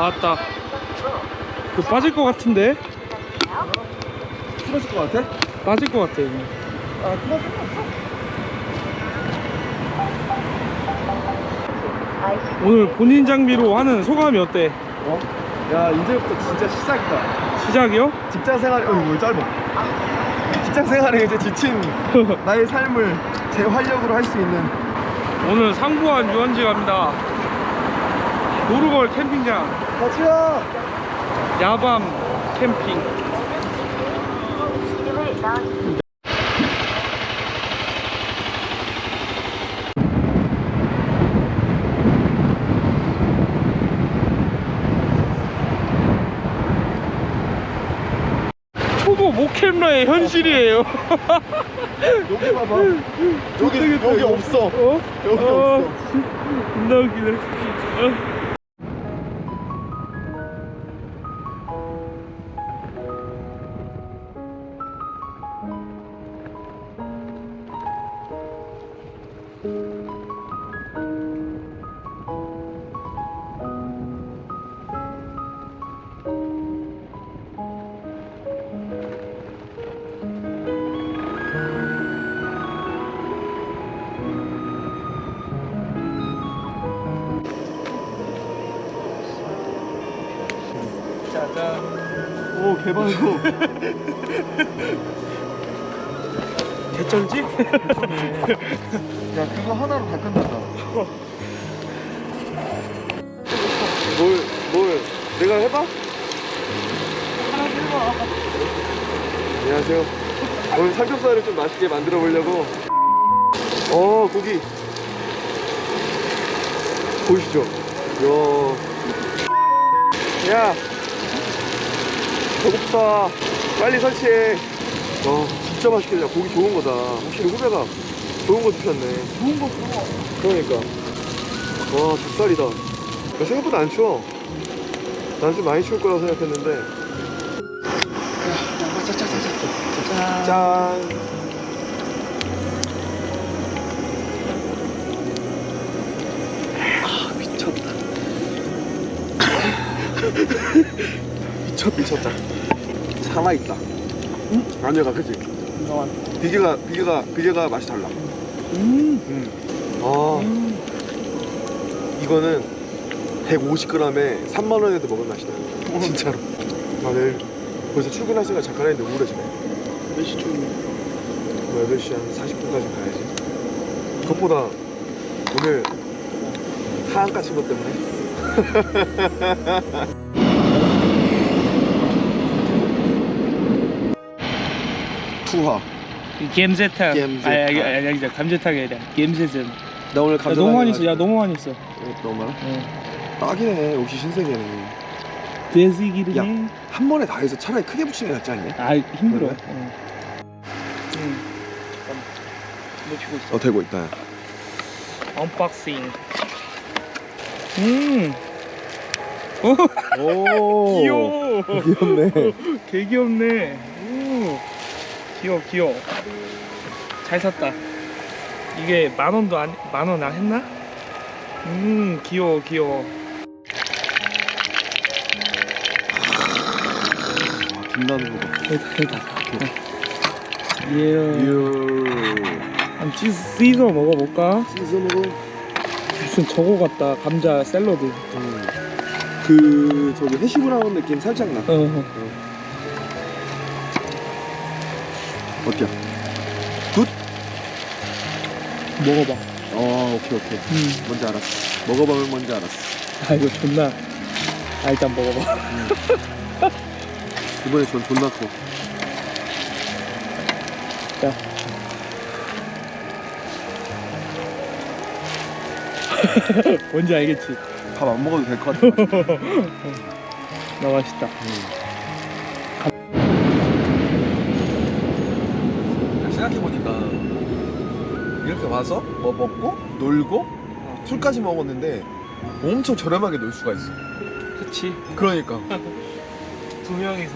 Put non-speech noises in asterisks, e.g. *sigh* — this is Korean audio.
나왔다. 이거 빠질 것 같은데? 틀어질 것 같아? 빠질 것 같아, 이거. 아 그거 상관없어 오늘 본인 장비로 하는 소감이 어때? 어? 야 이제부터 진짜 시작이다 시작이요? 직장 생활 어이 뭐 짧아 직장 생활에 이제 지친 *laughs* 나의 삶을 재활력으로 할 수 있는 오늘 상부안 유원지 갑니다. 노르걸 캠핑장, 같이야 야밤 캠핑. 초보 모캠러의 현실이에요. 여기 봐봐 여기 여기 없어 어? 여기 어, 없어 *laughs* 존나 웃기네. 어. 짜잔. 오 개발고 *laughs* 개쩔지? 야 그거 하나로 다 끝난다. 뭘, 뭘 내가 해봐? 안녕하세요. 오늘 삼겹살을 좀 맛있게 만들어 보려고. 어 고기. 보이시죠? 이야. 야. 배고프다. 빨리 설치해. 어 진짜 맛있겠다 고기 좋은 거다. 확실히 후배가 좋은 거 주셨네. 좋은 거 좋아 그러니까. 와 닭살이다. 야, 생각보다 안 추워. 난 좀 많이 추울 거라고 생각했는데. 짠. 아, 미쳤다. 미쳤 미쳤다. 살아있다. 응? 안에가 그치? 비계가 비계가 비계가 맛이 달라 음. 음. 아 이거는 150g에 3만 원에도 먹을 맛이다. 진짜로. 아 내일 벌써 출근할 생각 잠깐 했는데 우울해지네. 몇시 출근? 뭐 8시 한 40분까지 가야지. 그것보다 오늘 하한 까친 것 때문에. *laughs* 투하. 겜제탕. 겜제탕. 아니, 아니, 아니, 아니, 감제탕이 아니라. 야, 나 오늘 너무 많이 있어. 야, 너무 많이 있어. 너무 많아? 어. 딱이네. 역시 신세계네. 돼지 기름에. 한 번에 다 해서 차라리 크게 붙이는 게 낫지 않냐? 아, 힘들어. 그래? 어. 음. 잠깐만. 놓치고 있어. 어 되고 있다. 언박싱. 음. 오, 오. *laughs* 귀여워. 귀엽네. *laughs* 개 귀엽네. 오. 귀여워, 귀여워. 잘 샀다. 이게 만 원도 안, 만원 안 했나? 음, 귀여워, 귀여워. 빛나는 거 봐. 됐다, 됐다. 예. 이유. 한번 씻- 씻어 먹어볼까? 시즌으로. 무슨 저거 같다. 감자 샐러드. 음. 그 저기 해시브 라운 느낌 살짝 나. 어. 어때요? 먹어봐. 어 오케이 오케이. 음. 뭔지 알았어. 먹어보면 뭔지 알았어. 아 이거 존나. 아 일단 먹어봐. 이번에 전 존나 커. 자. *laughs* 뭔지 알겠지? 밥 안 먹어도 될 것 같아. *laughs* 나 맛있다. 생 이렇게 와서 뭐 먹고 놀고 술까지 먹었는데 엄청 저렴하게 놀 수가 있어. 그치. 그러니까 *laughs* 두 명이서.